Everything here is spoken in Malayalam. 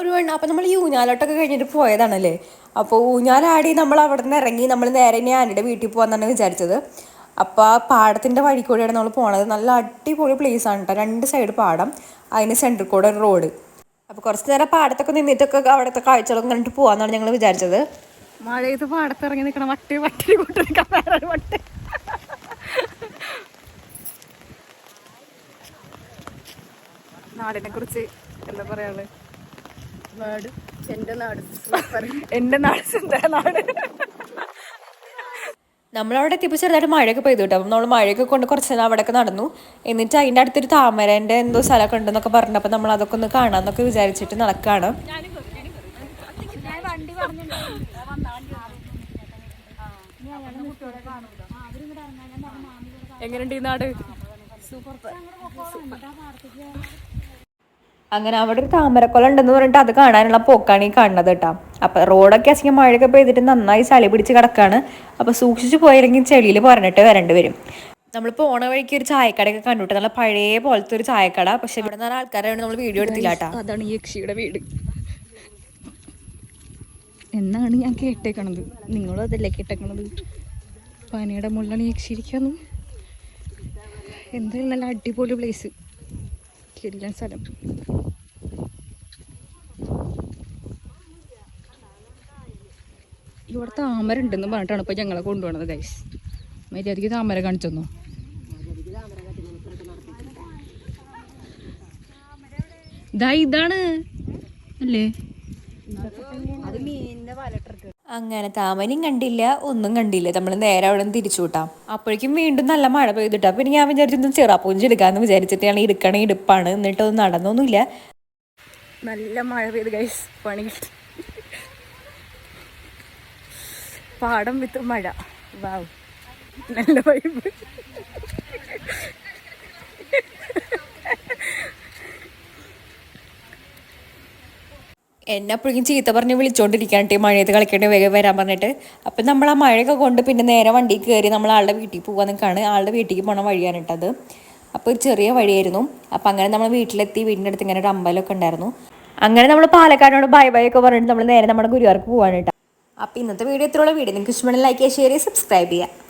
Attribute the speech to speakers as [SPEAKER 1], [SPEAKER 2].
[SPEAKER 1] ഒരു മണി അപ്പം നമ്മൾ ഈ ഊഞ്ഞാലോട്ടൊക്കെ കഴിഞ്ഞിട്ട് പോയതാണല്ലേ? അപ്പോൾ ഊഞ്ഞാലാടി നമ്മൾ അവിടെ നിന്ന് ഇറങ്ങി നമ്മൾ നേരെ ഇനി ആനിയുടെ വീട്ടിൽ പോകാമെന്നാണ് വിചാരിച്ചത്. അപ്പോൾ ആ പാടത്തിന്റെ വഴി കൂടെയാണ് നമ്മൾ പോണത്. നല്ല അടിപൊളി പ്ലേസ് ആണ് കേട്ടോ രണ്ട് സൈഡ് പാടം അതിന് സെന്റർ കൂടെ ഒരു റോഡ് അപ്പോൾ കുറച്ച് നേരം പാടത്തൊക്കെ നിന്നിട്ടൊക്കെ അവിടുത്തെ കാഴ്ചകളൊക്കെ കണ്ടിട്ട് പോകാമെന്നാണ് ഞങ്ങൾ വിചാരിച്ചത്.
[SPEAKER 2] മഴയത്ത് പാടത്തിറങ്ങി നിൽക്കണം വട്ടി വട്ടി കൂട്ടി വട്ടി. നാടിനെ കുറിച്ച് എന്താ പറയാൾ
[SPEAKER 3] നാട് എന്റെ നാട്.
[SPEAKER 2] എന്റെ നാട് സുന്ദര നാട്.
[SPEAKER 1] നമ്മളവിടെ എത്തിയപ്പോൾ ചെറുതായിട്ട് മഴയൊക്കെ പെയ്തു കേട്ടോ. അപ്പം നമ്മൾ മഴയൊക്കെ കൊണ്ട് കുറച്ച് നേരം അവിടെയൊക്കെ നടന്നു. എന്നിട്ട് അതിന്റെ അടുത്തൊരു താമരേന്റെ എന്തോ സ്ഥലമൊക്കെ ഉണ്ടെന്നൊക്കെ പറഞ്ഞപ്പോൾ നമ്മൾ അതൊക്കെ ഒന്ന് കാണാമെന്നൊക്കെ വിചാരിച്ചിട്ട് നടക്കുകയാണ്
[SPEAKER 2] എങ്ങനെയുണ്ട് ഈ നാട്?
[SPEAKER 1] അങ്ങനെ അവിടെ ഒരു താമരക്കൊല ഉണ്ടെന്ന് പറഞ്ഞിട്ട് അത് കാണാനുള്ള പോക്കാണ് ഈ കാണുന്നത് കേട്ടോ. അപ്പം റോഡൊക്കെ അസിങ്ങനെ മഴയൊക്കെ പെയ്തിട്ട് നന്നായി ചളി പിടിച്ച് കിടക്കാണ്. അപ്പോൾ സൂക്ഷിച്ചു പോയില്ലെങ്കിൽ ചെളിയിൽ പറഞ്ഞിട്ട് വരേണ്ടി വരും. നമ്മൾ പോണ വഴിക്ക് ഒരു ചായക്കടയൊക്കെ കണ്ടുട്ട്. നല്ല പഴയ പോലത്തെ ഒരു ചായക്കട. പക്ഷെ ഇവിടെ നിന്ന് ആൾക്കാരെ നമ്മൾ വീഡിയോ എടുത്തില്ല കേട്ടോ.
[SPEAKER 2] അതാണ് ഈ യക്ഷിയുടെ വീട്. എന്നാണ് ഞാൻ കേട്ടേക്കണത്? നിങ്ങളും അതല്ലേ കേട്ടേക്കണത്? പനിയുടെ മുകളിലാണ് ഈ യക്ഷി എന്തായാലും നല്ല അടിപൊളി പ്ലേസ് കിടിലൻ സ്ഥലം. ഇവിടെ താമര ഉണ്ടെന്ന് പറഞ്ഞിട്ടാണ് ഇപ്പൊ ഞങ്ങളെ കൊണ്ടുപോണത് ഗൈസ് മര്യാദയ്ക്ക് താമര കാണിച്ചൊന്നു? ഇതാ ഇതാണ്. അല്ലേ?
[SPEAKER 3] പാലട്ടിട്ട്
[SPEAKER 1] അങ്ങനെ താമരയും കണ്ടില്ല ഒന്നും കണ്ടില്ല. നമ്മൾ നേരെ അവിടെ നിന്ന് തിരിച്ചു വിട്ടാം. അപ്പോഴേക്കും വീണ്ടും നല്ല മഴ പെയ്തിട്ടാ. പിന്നെ ഞാൻ വിചാരിച്ചു ചെറാപ്പൂഞ്ചി എടുക്കാന്ന് വിചാരിച്ചിട്ടാണ് ഞാൻ ഇടുക്കണ ഇടുപ്പാണ് എന്നിട്ട് നടന്നൊന്നുമില്ല.
[SPEAKER 2] നല്ല മഴ പെയ്ത് ഗൈസ് പണി കിട്ടി. പാടം വിത്ത് മഴ. വാവ് നല്ല വൈബ്
[SPEAKER 1] എന്നെ അപ്പോഴേക്കും ചീത്ത പറഞ്ഞ് വിളിച്ചോണ്ടിരിക്കാണ്ട് മഴയത്ത് കളിക്കേണ്ടി വേഗം വരാൻ പറഞ്ഞിട്ട്. അപ്പം നമ്മൾ ആ മഴയൊക്കെ കൊണ്ട് പിന്നെ നേരെ വണ്ടി കയറി നമ്മൾ ആളുടെ വീട്ടിൽ പോകാൻ നിൽക്കുകയാണ് ആളുടെ വീട്ടിലേക്ക് പോണ വഴിയാണ് കേട്ടത് അപ്പോൾ ഒരു ചെറിയ വഴിയായിരുന്നു. അപ്പം അങ്ങനെ നമ്മൾ വീട്ടിലെത്തി. വീടിന്റെ അടുത്ത് ഇങ്ങനെ ഒരു അമ്പലമൊക്കെ ഉണ്ടായിരുന്നു. അങ്ങനെ നമ്മൾ പാലക്കാടിനോട് ബൈ ബൈ ഒക്കെ പറഞ്ഞിട്ട് നമ്മൾ നേരെ നമ്മുടെ ഗുരുവാർക്ക് പോകാൻ കേട്ടോ അപ്പോൾ ഇന്നത്തെ വീഡിയോ എത്രയുള്ള വീഡിയോ നിങ്ങൾക്ക് ഇഷ്ടമാണെങ്കിൽ ലൈക്ക് ചെയ്യുക ഷെയർ ചെയ്യുക സബ്സ്ക്രൈബ് ചെയ്യുക.